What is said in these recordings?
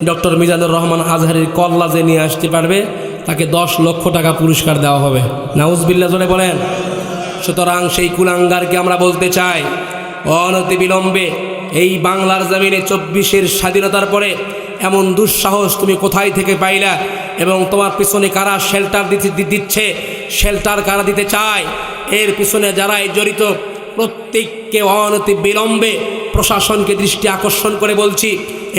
Doctor Mizanur Rahman আজহারের কল্লা যে নিয়ে আসতে পারবে, তাকে দশ লক্ষ টাকা পুরস্কার দেওয়া হবে। নাউজবিল্লা জোরে বলেন। সুতরাং সেই কুলাঙ্গারকে আমরা বলতে চাই অনতি বিলম্বে এই বাংলার জমিনে চব্বিশের স্বাধীনতার পরে এমন দুঃসাহস তুমি কোথায় থেকে পাইলা এবং তোমার পিছনে কারা শেল্টার দিচ্ছে? শেল্টার কারা দিতে চায়? এর পিছনে যারাই জড়িত, প্রত্যেককে অনতি বিলম্বে প্রশাসনকে দৃষ্টি আকর্ষণ করে বলছি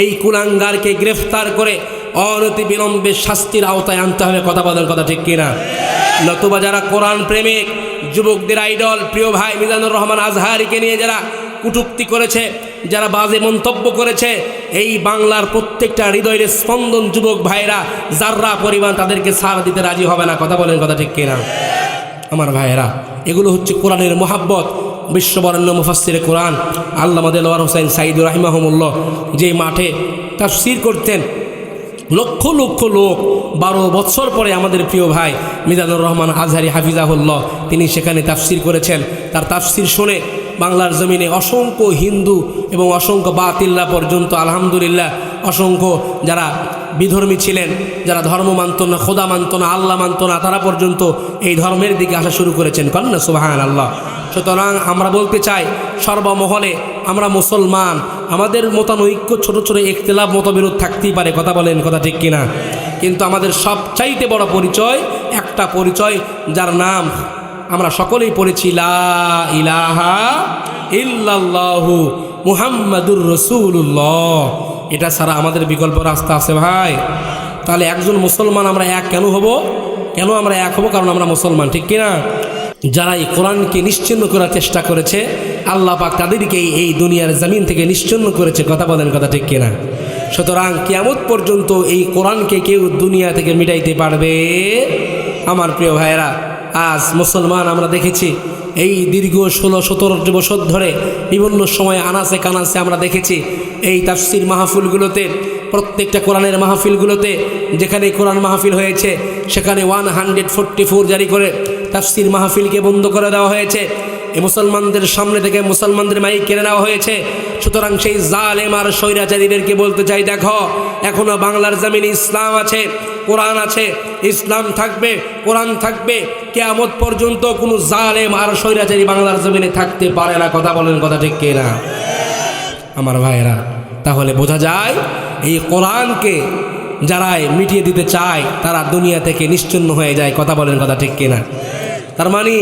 এই কুলাঙ্গারকে গ্রেফতার করে অনতি বিলম্বে শাস্তির আওতায় আনতে হবে। কথা বলার কথা ঠিক কিনা? নতুবা যারা কোরআন প্রেমিক, যুবকদের আইডল, প্রিয় ভাই মিজানুর রহমান আজহারিকে নিয়ে যারা কুটুক্তি করেছে, যারা বাজে মন্তব্য করেছে, এই বাংলার প্রত্যেকটা হৃদয়ের স্পন্দন যুবক ভাইরা যাররা পরিমাণ তাদেরকে সার দিতে রাজি হবে না। কথা বলেন, কথা ঠিক কিনা? আমার ভাইয়েরা, এগুলো হচ্ছে কোরআনের মোহাব্বত। বিশ্ববরণ্য মুফাসিরে কোরআন আল্লাহ দেলোয়ার হোসেন সাইদুর রাহিমাহমুল্লাহ যে মাঠে তাফসির করতেন, লক্ষ লক্ষ লোক বারো বছর পরে আমাদের প্রিয় ভাই মিজানুর রহমান আজহারি হাফিজাহুল্লাহ তিনি সেখানে তাফসির করেছেন। তার তাফসির শুনে বাংলার জমিনে অসংখ্য হিন্দু এবং অসংখ্য বাতিল্লা পর্যন্ত আলহামদুলিল্লাহ, অসংখ্য যারা বিধর্মী ছিলেন, যারা ধর্ম মানত না, খোদা মানত না, আল্লাহ মানত না, তারা পর্যন্ত এই ধর্মের দিকে আসা শুরু করেছেন। কন্যা সুবাহান আল্লাহ সুতরাং আমরা বলতে চাই, সর্বমহলে আমরা মুসলমান। আমাদের মতানৈক্য ছোট ছোট একতলাপ মতবিরোধ থাকতেই পারে। কথা বলেন, কথা ঠিক কিনা? কিন্তু আমাদের সবচাইতে বড় পরিচয়, একটা পরিচয় যার নাম আমরা সকলেই পড়েছি ইলাহা ইল্লাল্লাহু মুহাম্মাদুর রসুল্লাহ এটা ছাড়া আমাদের বিকল্প রাস্তা আছে ভাই। তাহলে একজন মুসলমান আমরা এক কেন হব? কেন আমরা এক হব? কারণ আমরা মুসলমান, ঠিক কিনা? যারা এই কোরআনকে নিশ্চিন্ন করার চেষ্টা করেছে, আল্লাহ পাক তাদেরকেই এই দুনিয়ার জমিন থেকে নিশ্চিন্ন করেছে। কথা বলেন, কথা ঠিক কিনা? সুতরাং কিয়ামত পর্যন্ত এই কোরআনকে কেউ দুনিয়া থেকে মিটাইতে পারবে? আমার প্রিয় ভাইয়েরা, আজ মুসলমান আমরা দেখেছি, এই দীর্ঘ ষোলো সতেরোটি বছর ধরে বিভিন্ন সময় আনাসে কানাসে আমরা দেখেছি, এই তাফসির মাহফিলগুলোতে, প্রত্যেকটা কোরআনের মাহফিলগুলোতে যেখানে কোরআন মাহফিল হয়েছে, সেখানে ওয়ান হান্ড্রেড ফোরটি ফোর জারি করে তাফসির মাহফিলকে বন্ধ করে দেওয়া হয়েছে। এই মুসলমানদের সামনে থেকে মুসলমানদের মাইক কেড়ে নেওয়া হয়েছে। সুতরাং সেই জালেম আর স্বৈরাচারীদেরকে বলতে চাই, দেখো, এখনও বাংলার জমিনে ইসলাম আছে, কোরআন আছে, ইসলাম থাকবে, কোরআন থাকবে। কেয়ামত পর্যন্ত কোনো জালেম আর স্বৈরাচারী বাংলার জমিনে থাকতে পারে না। কথা বলেন, কথা ঠিক কে না? আমার ভাইয়েরা, তাহলে বোঝা যায়, এই কোরআনকে যারাই মিটিয়ে দিতে চায়, তারা দুনিয়া থেকে নিশ্চিন্ন হয়ে যায়। কথা বলেন, কথা ঠিক কিনা তার মানে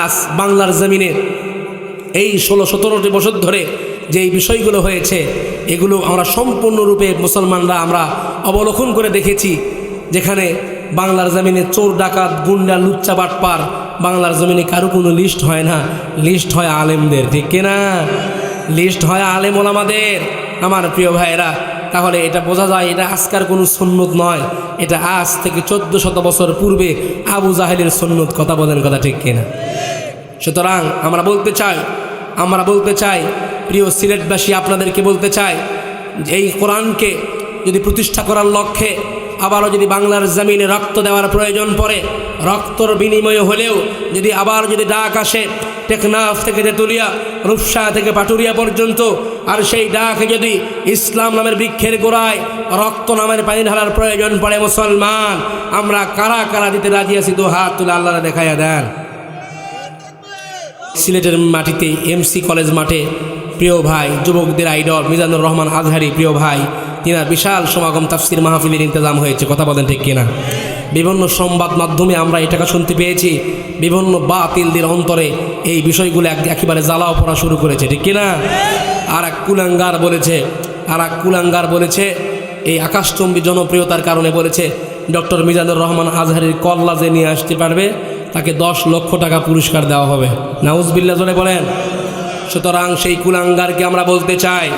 আজ বাংলার জমিনে এই ষোলো সতেরোটি বছর ধরে যে বিষয়গুলো হয়েছে, এগুলো আমরা সম্পূর্ণরূপে মুসলমানরা আমরা অবলোকন করে দেখেছি, যেখানে বাংলার জমিনে চোর, ডাকাত, গুন্ডা, লুচ্চা, বাটপার, বাংলার জমিনে কারও কোনো লিস্ট হয় না। লিস্ট হয় আলেমদের, ঠিক কিনা? লিস্ট হয় আলেম ওলামাদের আমার প্রিয় ভাইয়েরা তাহলে এটা বোঝা যায় এটা আজকার কোনো সন্ন্যত নয়। এটা আজ থেকে চোদ্দ শত বছর পূর্বে আবু জাহেলের সন্ন্যত কথা বলেন কথা ঠিক কিনা? সুতরাং আমরা বলতে চাই, আমরা বলতে চাই, প্রিয় সিলেটবাসী, আপনাদেরকে বলতে চাই যে এই কোরআনকে যদি প্রতিষ্ঠা করার লক্ষ্যে আবারও যদি বাংলার জমিনে রক্ত দেওয়ার প্রয়োজন পড়ে, রক্তর বিনিময় হলেও যদি আবার যদি ডাক আসে টেকনাফ থেকে তেতুলিয়া, রূপসা থেকে পাটুরিয়া পর্যন্ত। আর সেই ডাকে যদি ইসলাম নামের বৃক্ষের গোড়ায়, রক্ত নামের পানি ঢালার প্রয়োজন পড়ে মুসলমান, আমরা কারা কারা দিতে রাজি আছি দু হাত তুলে আল্লাহ দেখাইয়া দেন। সিলেটের মাটিতে এমসি কলেজ মাঠে প্রিয় ভাই, যুবকদের আইডল মিজানুর রহমান আজহারি, প্রিয় ভাই তিনার বিশাল সমাগম তাফসির মাহফিলের ইন্তজাম হয়েছে। কথা বলেন ঠিক কিনা? বিভিন্ন সংবাদ মাধ্যমে আমরা এটাকে শুনতে পেয়েছি। বিভিন্ন বা বাতিলদের অন্তরে এই বিষয়গুলো এক- একেবারে জ্বালাও পড়া শুরু করেছে। ঠিক কিনা? আর এক কুলাঙ্গার বলেছে আর এক কুলাঙ্গার বলেছে, এই আকাশচম্বী জনপ্রিয়তার কারণে বলেছে, ডক্টর মিজানুর রহমান আজহারির কল্লা যে নিয়ে আসতে পারবে, তাকে দশ লক্ষ টাকা পুরস্কার দেওয়া হবে। নাউজবিল্লা জোরে বলেন। সুতরাং সেই কুলাঙ্গারকে আমরা বলতে চাই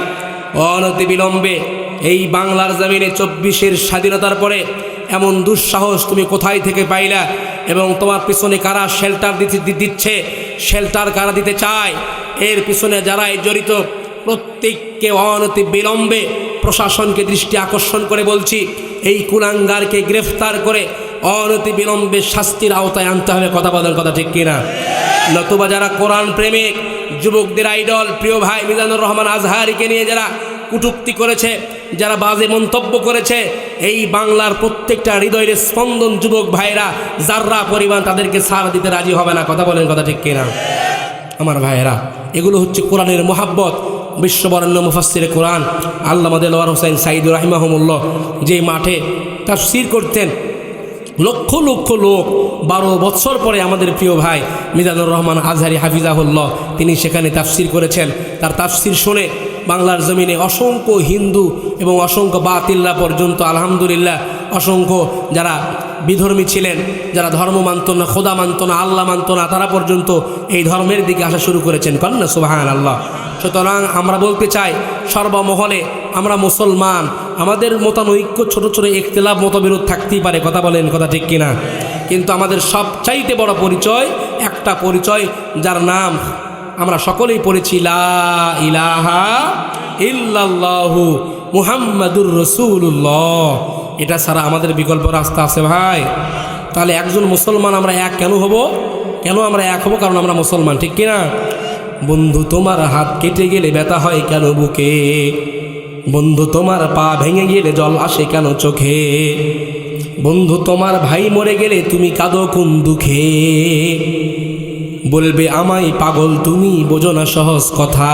অনতি বিলম্বে এই বাংলার জামিনে চব্বিশের স্বাধীনতার পরে এমন দুঃসাহস তুমি কোথায় থেকে পাইলা এবং তোমার পিছনে কারা শেল্টার দিচ্ছে? শেল্টার কারা দিতে চায়? এর পিছনে যারাই জড়িত, প্রত্যেককে অনতি বিলম্বে প্রশাসনকে দৃষ্টি আকর্ষণ করে বলছি, এই কুলাঙ্গারকে গ্রেফতার করে অনতি বিলম্বে শাস্তির আওতায় আনতে হবে। কথা বলার কথা ঠিক কিনা? নতুবা যারা কোরআন প্রেমিক, যুবকদের আইডল প্রিয় ভাই মিজানুর রহমান আজহারিকে নিয়ে যারা কুটুক্তি করেছে, যারা বাজে মন্তব্য করেছে, এই বাংলার প্রত্যেকটা হৃদয়ের স্পন্দন যুবক ভাইরা যাররা পরিমাণ তাদেরকে সার দিতে রাজি হবে না, কথা বলেন কথা ঠিক কিনা? আমার ভাইয়েরা, এগুলো হচ্ছে কোরআনের মোহাব্বত, বিশ্ববরণ্য মুফাসির কোরআন আল্লাহ দেলোয়ার হোসেন সাইদুর রাহিমাহমুল্লাহ যে মাঠে তাফসির করতেন, লক্ষ লক্ষ লোক বারো বৎসর পরে আমাদের প্রিয় ভাই মিজানুর রহমান আজহারি হাফিজাহুল্লাহ, তিনি সেখানে তাফসির করেছেন, তার তাফসির শুনে বাংলার জমিনে অসংখ্য হিন্দু এবং অসংখ্য বাতিল্লা পর্যন্ত, আলহামদুলিল্লাহ, অসংখ্য যারা বিধর্মী ছিলেন, যারা ধর্ম মানত না, খোদা মানত না, আল্লাহ মানত না, তারা পর্যন্ত এই ধর্মের দিকে আসা শুরু করেছেন। কন্যা সুবাহান আল্লাহ সুতরাং আমরা বলতে চাই, সর্বমহলে আমরা মুসলমান, আমাদের মতানৈক্য ছোট ছোট একতলাপ মতবিরোধ থাকতেই পারে, কথা বলেন কথা ঠিক কিনা? কিন্তু আমাদের সবচাইতে বড় পরিচয়, একটা পরিচয়, যার নাম আমরা সকলেই পড়েছি ইলাহা মুহাম্মাদুর রসুল্লাহ এটা ছাড়া আমাদের বিকল্প রাস্তা আছে ভাই। তাহলে একজন মুসলমান আমরা এক কেন হব? কেন আমরা এক হব? কারণ আমরা মুসলমান, ঠিক কিনা? বন্ধু, তোমার হাত কেটে গেলে ব্যথা হয় কেন বুকে? বন্ধু, তোমার পা ভেঙে গেলে জল আসে কেন চোখে? বন্ধু, তোমার ভাই মরে গেলে তুমি কাঁদো কোন দুঃখে? বলবে, আমায় পাগল তুমি, বোঝো না সহজ কথা।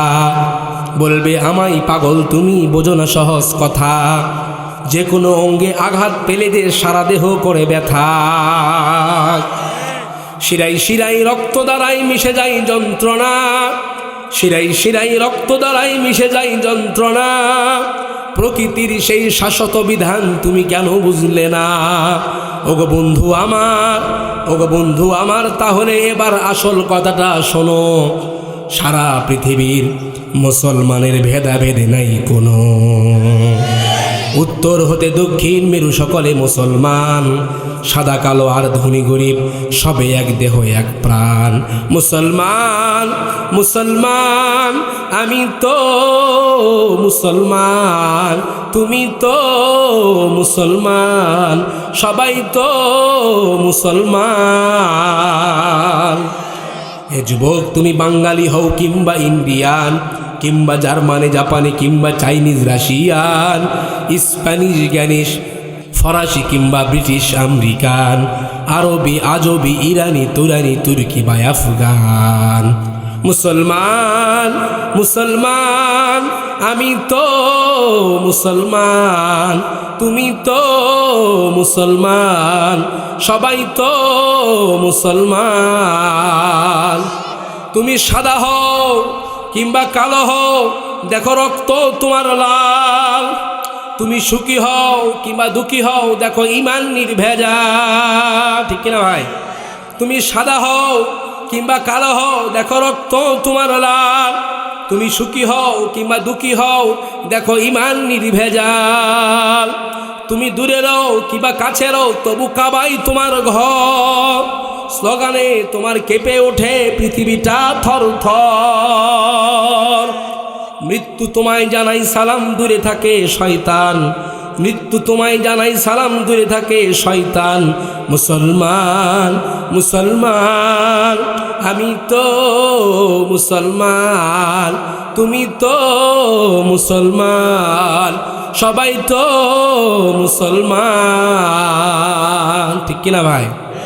বলবে, আমায় পাগল তুমি, বোঝো না সহজ কথা। যে কোনো অঙ্গে আঘাত পেলে দে সারা দেহ করে ব্যথা। শিরাই শিরাই রক্ত দ্বারাই মিশে যায় যন্ত্রণা। শিরাই শিরাই রক্ত দ্বারাই মিশে যায় যন্ত্রণা। প্রকৃতির সেই শাশ্বত বিধান তুমি কেন বুঝলে না? ওগো বন্ধু আমার, ওগো বন্ধু আমার, তাহলে এবার আসল কথাটা শোনো। সারা পৃথিবীর মুসলমানের ভেদাভেদ নাই কোনো। উত্তর হতে দক্ষিণ মেরু সকলে মুসলমান। সাদা কালো আর ধনী গরিব, সবে এক দেহ, এক প্রাণ। মুসলমান মুসলমান, আমি তো মুসলমান, তুমি তো মুসলমান, সবাই তো মুসলমান। এ যুবক, তুমি বাঙালি হও কিংবা ইন্ডিয়ান, কিংবা জার্মানি, জাপানি, কিংবা চাইনিজ, রাশিয়ান, স্প্যানিশ, গ্যানিশ ফরাসি কিংবা ব্রিটিশ, আমেরিকান, আরবি, আজবি, ইরানি, তুরানি, তুর্কি বা আফগান। মুসলমান মুসলমান, আমি তো মুসলমান, তুমি তো মুসলমান, সবাই তো মুসলমান। তুমি সাদা হও কিংবা কালো হও, দেখো রক্ত তোমার লাল। তুমি সুখী হও কিংবা দুঃখী হও, দেখো ইমান নির্ভেজা। ঠিক কিনা ভাই? তুমি সাদা হও কিংবা কালো হও, দেখো রক্ত তোমার লাল। তুমি সুখী হও কিংবা দুঃখী হও, দেখো ইমান নির্ভেজাল তুমি দূরে রও কিংবা কাছে রও, তবু কাবাই তোমার ঘর। স্লোগানে তোমার কেঁপে ওঠে পৃথিবীটা থর থর মৃত্যু তোমায় জানাই সালাম, দূরে থাকে শয়তান। মৃত্যু তোমায় জানাই সালাম, দূরে থাকে শয়তান। মুসলমান মুসলমান, আমি তো মুসলমান, তুমি তো মুসলমান, সবাই তো মুসলমান। ঠিক কিনা ভাই?